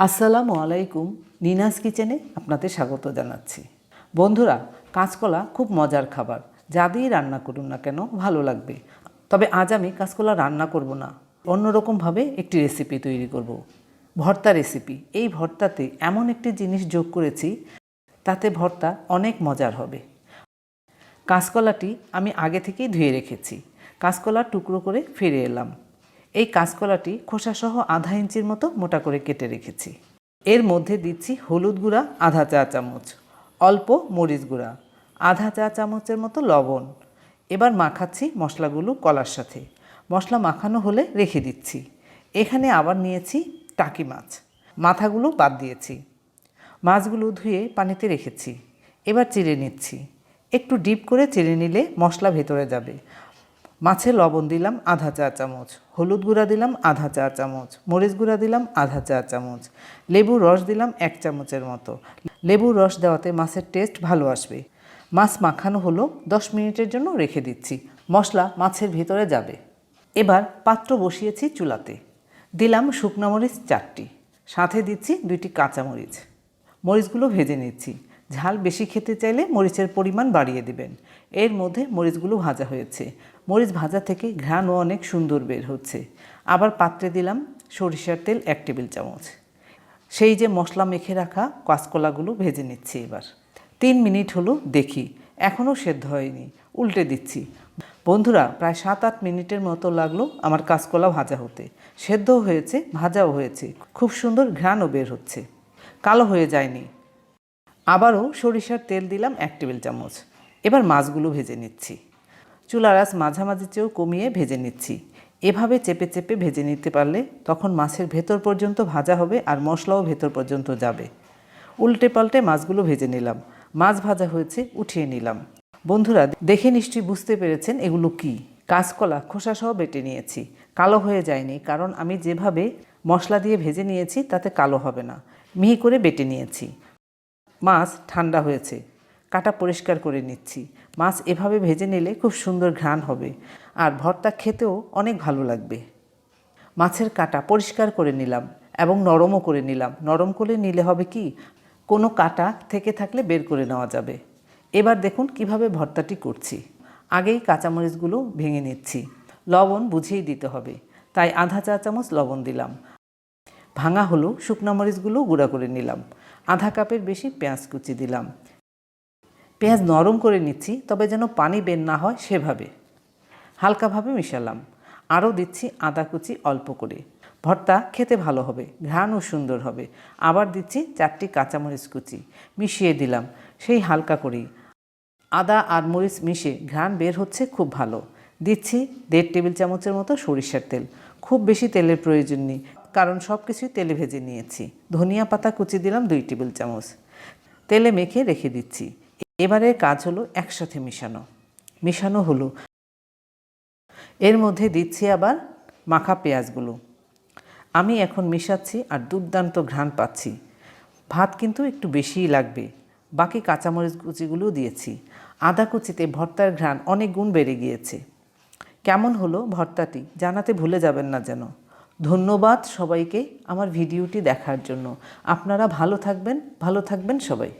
আসসালামু আলাইকুম, নিনাস কিচেনে আপনাদের স্বাগত জানাচ্ছি। বন্ধুরা, কাঁচকলা খুব মজার খাবার। যা দিয়ে রান্না করুন না কেন, ভালো লাগবে। তবে আজ আমি কাঁচকলা রান্না করব না। অন্যরকমভাবে একটি রেসিপি তৈরি করব। ভর্তা রেসিপি এই ভর্তাতে এমন একটি জিনিস যোগ করেছি, তাতে ভর্তা অনেক মজার হবে। কাঁচকলাটি আমি আগে থেকেই ধুয়ে রেখেছি। কাঁচকলার টুকরো করে ফিরে এলাম। এই কাঁচকলাটি খোসাসহ আধা ইঞ্চির মতো মোটা করে কেটে রেখেছি। এর মধ্যে দিচ্ছি হলুদ গুঁড়া, আধা চা চামচ, অল্প মরিচ গুঁড়া, আধা চা চামচের মতো লবণ। এবার মাখাচ্ছি মশলাগুলো কলার সাথে। মশলা মাখানো হলে রেখে দিচ্ছি। এখানে আবার নিয়েছি টাকি মাছ। মাথাগুলো বাদ দিয়েছি। মাছগুলো ধুয়ে পানিতে রেখেছি। এবার চিড়ে নিচ্ছি। একটু ডিপ করে চিড়ে নিলে মশলা ভেতরে যাবে। মাছে লবণ দিলাম আধা চা চামচ, হলুদ গুঁড়া দিলাম আধা চা চামচ, মরিচ গুঁড়া দিলাম আধা চা চামচ লেবুর রস দিলাম এক চামচের মতো। লেবুর রস দেওয়াতে মাছের টেস্ট ভালো আসবে। মাছ মাখানো হলো, দশ মিনিটের জন্য রেখে দিচ্ছি। মশলা মাছের ভিতরে যাবে। এবার পাত্র বসিয়েছি চুলাতে। দিলাম শুকনো মরিচ চারটি, সাথে দিচ্ছি দুইটি কাঁচামরিচ মরিচগুলো ভেজে নিচ্ছি। ঝাল বেশি খেতে চাইলে মরিচের পরিমাণ বাড়িয়ে দিবেন। এর মধ্যে মরিচগুলো ভাজা হয়েছে। মরিচ ভাজা থেকে ঘ্রাণও অনেক সুন্দর বের হচ্ছে। আবার পাত্রে দিলাম সরিষার তেল এক টেবিল চামচ। সেই যে মশলা মেখে রাখা কাঁচকলাগুলো ভেজে নিচ্ছি এবার। তিন মিনিট হলো দেখি, এখনও সেদ্ধ হয়নি, উল্টে দিচ্ছি। বন্ধুরা, প্রায় সাত আট মিনিটের মতো লাগল আমার কাঁচকলা ভাজা হতে। সেদ্ধও হয়েছে, ভাজাও হয়েছে, খুব সুন্দর ঘ্রাণও বের হচ্ছে। কালো হয়ে যায়নি। আবারও সরিষার তেল দিলাম এক টেবিল চামচ। এবার মাছগুলো ভেজে নিচ্ছি। চুলার আঁচ মাঝামাঝি চেয়েও কমিয়ে ভেজে নিচ্ছি। এভাবে চেপে চেপে ভেজে নিতে পারলে তখন মাছের ভেতর পর্যন্ত ভাজা হবে আর মশলাও ভেতর পর্যন্ত যাবে। উল্টে পাল্টে মাছগুলো ভেজে নিলাম। মাছ ভাজা হয়েছে, উঠিয়ে নিলাম। বন্ধুরা, দেখে নিশ্চয়ই বুঝতে পেরেছেন এগুলো কি। কাঁচকলা, খোসাসহ বেটে নিয়েছি। কালো হয়ে যায়নি, কারণ আমি যেভাবে মশলা দিয়ে ভেজে নিয়েছি তাতে কালো হবে না। মিহি করে বেটে নিয়েছি। মাছ ঠান্ডা হয়েছে। কাটা পরিষ্কার করে নিচ্ছি। মাছ এভাবে ভেজে নিলে খুব সুন্দর ঘ্রাণ হবে। আর ভর্তা খেতেও অনেক ভালো লাগবে। মাছের কাটা পরিষ্কার করে নিলাম এবং নরমও করে নিলাম। নরম করে নিলে হবে কি? কোনো কাটা থেকে থাকলে বের করে নেওয়া যাবে। এবার দেখুন কীভাবে ভর্তাটি করছি। আগেই কাঁচামরিচগুলো ভেঙে নিচ্ছি। লবণ বুঝিয়ে দিতে হবে। তাই আধা চা চামচ লবণ দিলাম। ভাঙা হলো শুকনো মরিচগুলো গুঁড়া করে নিলাম। আধা কাপের বেশি পেঁয়াজ কুচি দিলাম। পেঁয়াজ নরম করে নিচ্ছি, তবে যেন পানি বের না হয় সেভাবে। হালকাভাবে মিশালাম। আরও দিচ্ছি আদা কুচি অল্প করে। ভর্তা খেতে ভালো হবে, ঘ্রাণও সুন্দর হবে। আবার দিচ্ছি চারটি কাঁচামরিচ কুচি। মিশিয়ে দিলাম, সেই হালকা করেই। আদা আর মরিচ মিশে ঘ্রাণ বের হচ্ছে খুব ভালো। দিচ্ছি দেড় টেবিল চামচের মতো সরিষার তেল। খুব বেশি তেলের প্রয়োজন নেই, কারণ সব কিছুই তেলে ভেজে নিয়েছি। ধনিয়া পাতা কুচি দিলাম দুই টেবিল চামচ। তেলে মেখে রেখে দিচ্ছি। এবারে কাজ হলো একসাথে মিশানো। মিশানো হলো। এর মধ্যে দিচ্ছি আবার মাখা পেঁয়াজগুলো। আমি এখন মিশাচ্ছি আর দুর্দান্ত ঘ্রাণ পাচ্ছি। ভাত কিন্তু একটু বেশিই লাগবে। বাকি কাঁচামরিচ কুচিগুলোও দিয়েছি। আদা কুচিতে ভর্তার ঘ্রাণ অনেক গুণ বেড়ে গিয়েছে। কেমন হলো ভর্তাটি? জানাতে ভুলে যাবেন না যেন। ধন্যবাদ সবাইকে আমার ভিডিওটি দেখার জন্য। আপনারা ভালো থাকবেন ভালো থাকবেন সবাই।